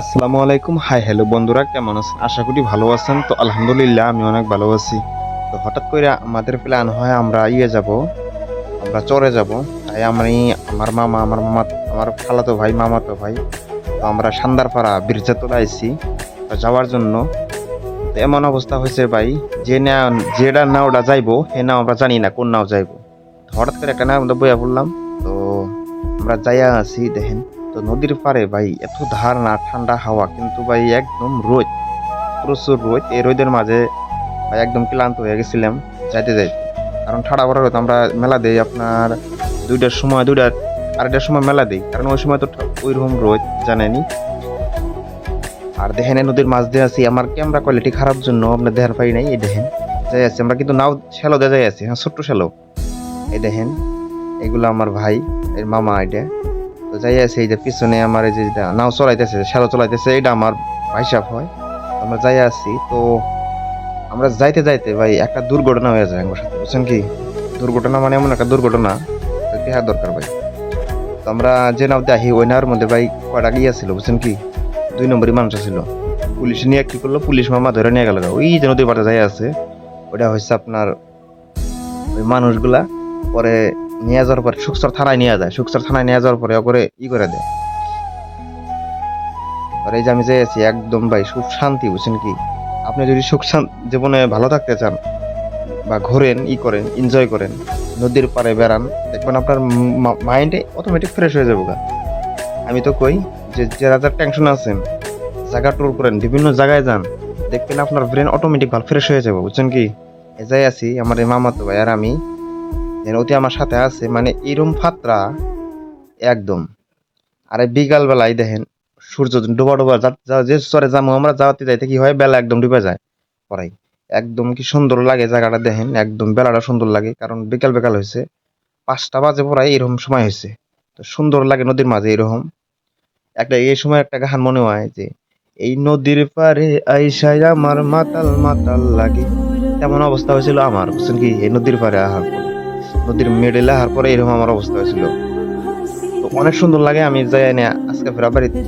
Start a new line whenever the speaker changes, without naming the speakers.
আসসালামু আলাইকুম। High, hello বন্ধুরা, কেমন আছেন? আশা করি ভালো আছেন। তো আলহামদুলিল্লাহ, আমি অনেক ভালো আছি। তো হঠাৎ করে আমাদের প্ল্যান হয় আমরা ইয়ে যাব, আমরা চরে যাব। তাই আমি, আমার মামা আমার মামা, আমার খালাতো ভাই, মামাতো ভাই, তো আমরা সান্দারপাড়া বীরজাতলা আইছি, তো যাওয়ার জন্য। তো এমন অবস্থা হয়েছে ভাই, যে না যেটা নাওটা যাইবো, সে নাও আমরা জানি না কোন নাও যাইবো। হঠাৎ করে একটা নাও আমরা বইয়া পড়লাম, তো আমরা যাইয়া আছি, দেখেন। তো নদীর পাড়ে ভাই, এত ধার না, ঠান্ডা হাওয়া, কিন্তু ভাই একদম রোদ, প্রচুর রোদ। এই রোদের মাঝে ভাই একদম ক্লান্ত হয়ে গেছিলাম, যাইতে যাইতে। কারণ ঠাড়া ভরা রোদ আমরা মেলা দেই, আপনার দুইটার সময় দুইটা আড়াইটার সময় মেলা দেই। কারণ ওই সময় তো ওই রকম রোদ জানেনি আর দেখেন নদীর মাছ দিয়ে আছি, আমার ক্যামেরা কোয়ালিটি খারাপ জন্য আপনার দেখার পাই নাই, এই দেখেন। যাই আছি, আমরা কিন্তু নাও শ্যালো দিয়ে যাই আছি হ্যাঁ ছোট্ট শ্যালো এই দেখেন, এগুলো আমার ভাই, এর মামা এটা। তো যাই আছে, এই যে পিছনে আমার এই যে নাও চলাইতেছে, শ্যালো চলাইতেছে এটা আমার ভাইসাব হয়। আমরা যাই আছি, তো আমরা যাইতে যাইতে ভাই একটা দুর্ঘটনা হয়ে যায় আমার সাথে, বুঝছেন কি? দুর্ঘটনা মানে এমন একটা দুর্ঘটনা, তো দেখার দরকার ভাই। তো আমরা যে নাও দেখি, ওই নাওয়ার মধ্যে ভাই কয়টা গিয়া ছিল, বুঝছেন কি? দুই নম্বরই মানুষ ছিল পুলিশ নিয়ে কি করল, পুলিশ মামা ধরে নিয়ে গেল ওই যে নদীর পাড়ে যাই আছে ওটা হচ্ছে আপনার ওই মানুষগুলা, পরে নিয়ে যাওয়ার পরে সুকসর থানায় নিয়ে যায় সুকসর থানায় নিয়ে যাওয়ার পরে করে ই করে দেয়। আর এই যে আমি যাই আছি একদম ভাই, সুখ শান্তি, বুঝছেন কি? আপনি যদি সুখ শান্তি জীবনে ভালো থাকতে চান বা ঘোরেন, ই করেন এনজয় করেন, নদীর পাড়ে বেড়ান, দেখবেন আপনার মাইন্ডে অটোমেটিক ফ্রেশ হয়ে যাবে আমি তো কই যে যারা যারা টেনশন আছেন, জায়গা ট্যুর করেন, বিভিন্ন জায়গায় যান, দেখবেন আপনার ব্রেন অটোমেটিক ভালো ফ্রেশ হয়ে যাবে, বুঝছেন কি? এ যাই আছি, আমার মামাতো ভাই আর আমি অতি আমার সাথে আছে মানে এরম ফাত্রা একদম। আরে বিকাল বেলায় দেখেন, সূর্য ডোবা ডোবা যা- চরে যাব আমরা যাওয়াতে যাইতে কি হয়, বেলা একদম ডুবে যায় পরাই একদম কি সুন্দর লাগে জায়গাটা দেখেন, একদম বেলাটা সুন্দর লাগে, কারণ বিকাল বিকাল হয়েছে, পাঁচটা বাজে পড়াই এরকম সময় হয়েছে। তো সুন্দর লাগে নদীর মাঝে এরকম। একটা এই সময় একটা গান মনে হয় যে, এই নদীর পারে আইসাই আমার মাতাল মাতাল লাগে। তেমন অবস্থা হয়েছিল আমার, বুঝছেন কি? এই নদীর পারে আহার নদীর মিডলে আহার পরে এরকম আমার অবস্থা হয়েছিল। তো অনেক সুন্দর লাগে, আমি যাই আজকে ফেরা বাড়িতে।